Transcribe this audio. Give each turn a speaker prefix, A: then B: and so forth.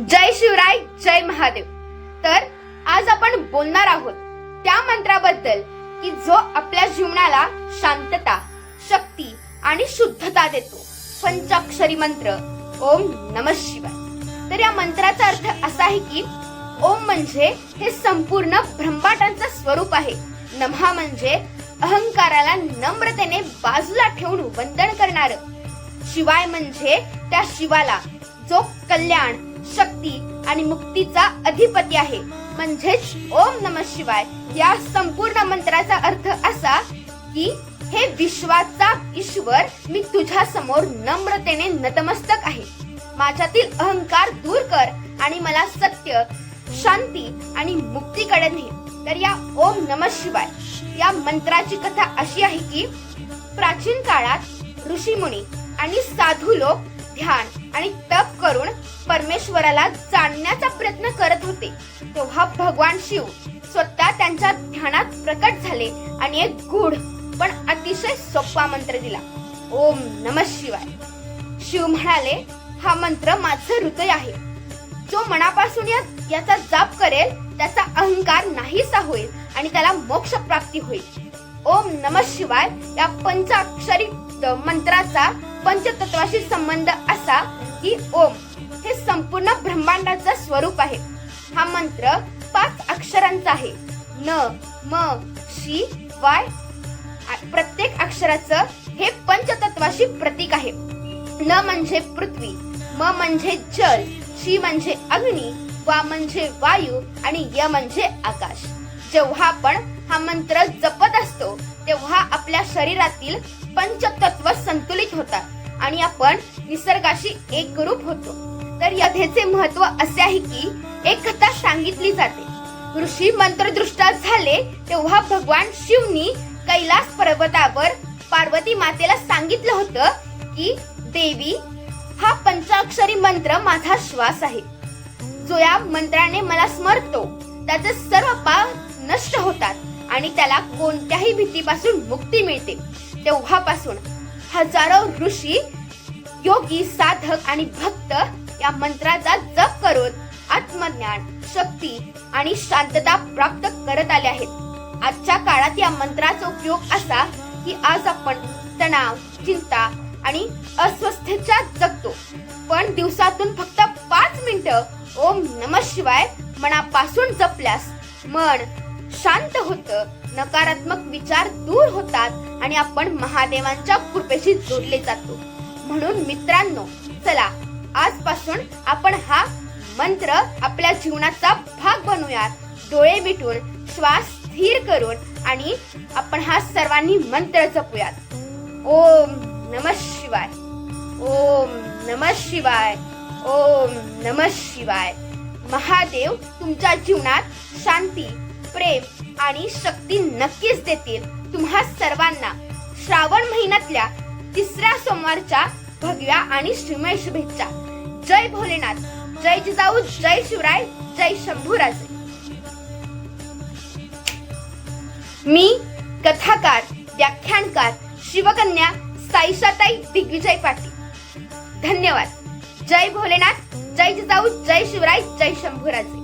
A: जय शिवराय जय महादेव. तर आज आपण बोलणार आहोत त्या मंत्राबद्दल की जो आपल्या जीवनाला शांतता शक्ती आणि शुद्धता देतो. पंचाक्षरी मंत्र ओम नम शिवाय. तर या मंत्राचा अर्थ असा आहे की ओम म्हणजे हे संपूर्ण ब्रह्माटांचं स्वरूप आहे. नमहा म्हणजे अहंकाराला नम्रतेने बाजूला ठेवून वंदन करणार. शिवाय म्हणजे त्या शिवाला जो कल्याण शक्ती आणि मुक्तीचा अधिपती आहे. म्हणजेच ओम नम शिवाय. या संपूर्ण मंत्राचा अर्थ असा की हे विश्वाचा ईश्वर मी तुझ्या समोर नम्रतेने नतमस्तक आहे. माझ्यातील अहंकार दूर कर आणि मला सत्य शांती आणि मुक्तीकडे ने. तर या ओम नम शिवाय. या मंत्राची कथा अशी आहे की प्राचीन काळात ऋषीमुनी आणि साधू लोक ध्यान आणि तप करून परमेश्वराला जाणण्याचा प्रयत्न करत होते. तेव्हा भगवान शिव स्वतः त्यांच्या ध्यानात प्रकट झाले आणि एक गूढ पण अतिशय सोपा मंत्र दिला. ओम नम शिवाय. शिव म्हणाले हा मंत्र माझं हृदय आहे. जो मनापासून या याचा जाप करेल त्याचा अहंकार नाहीसा होईल आणि त्याला मोक्ष प्राप्ती होईल. ओम नम शिवाय या पंचाक्षरी मंत्राचा पंचतत्वाशी संबंध असा की ओम हे संपूर्ण ब्रह्मांडाचं स्वरूप आहे. हा मंत्र पाच अक्षरांचा आहे. न म शी वाय प्रत्येक अक्षराचं हे पंचतत्वाशी प्रतीक आहे. न म्हणजे पृथ्वी म म्हणजे जल शी म्हणजे अग्नी वा म्हणजे वायू आणि य म्हणजे आकाश. जेव्हा आपण हा मंत्र जपत असतो तेव्हा आपल्या शरीरातील पंचतत्व संतुलित होतात आणि आपण निसर्गाशी एकरूप होतो. तर यथेचे महत्त्व असे आहे की एक कथा सांगितली जाते. ऋषी मंत्रदृष्टा झाले तेव्हा भगवान शिवनी कैलास पर्वतावर पार्वती मातेला सांगितलं होतं की देवी हा पंचाक्षरी मंत्र माझा श्वास आहे. जो या मंत्राने मला स्मरतो त्याचे सर्व पाप नष्ट होतात. आणि त्याला कोणत्याही भीतीपासून मुक्ती मिळते. तेव्हापासून हजारो ऋषी योगी साधक आणि भक्त या मंत्राचा जप करून आत्मज्ञान शक्ती आणि शांतता प्राप्त करत आले आहेत. आजच्या काळात या मंत्राचा उपयोग असा की आज आपण तणाव चिंता आणि अस्वस्थतेच्या जगतो पण दिवसातून फक्त पाच मिनिटं ओम नम शिवाय मनापासून जपल्यास मन शांत होतं. नकारात्मक विचार दूर होतात आणि आपण महादेवांच्या कृपेशी जोडले जातो. म्हणून मित्रांनो चला आजपासून आपण हा मंत्र आपल्या जीवनाचा भाग बनवूयात डोळे मिटून श्वास स्थिर करून आणि आपण हा सर्वांनी मंत्र जपूयात. ओम नम शिवाय. ओम नम शिवाय. ओम नम शिवाय. महादेव तुमच्या जीवनात शांती प्रेम आणि शक्ती नक्कीच देतील. तुम्हा सर्वांना श्रावण महिन्यातल्या तिसऱ्या सोमवारच्या भगव्या आणि श्रीमय शुभेच्छा. जय भोलेनाथ. जय जिजाऊ जय शिवराय जय शंभूराजे मी कथाकार व्याख्यानकार शिवकन्या साईशाताई दिग्विजय पाटील. धन्यवाद. जय भोलेनाथ जय जिजाऊ जय शिवराय जय शंभूराजे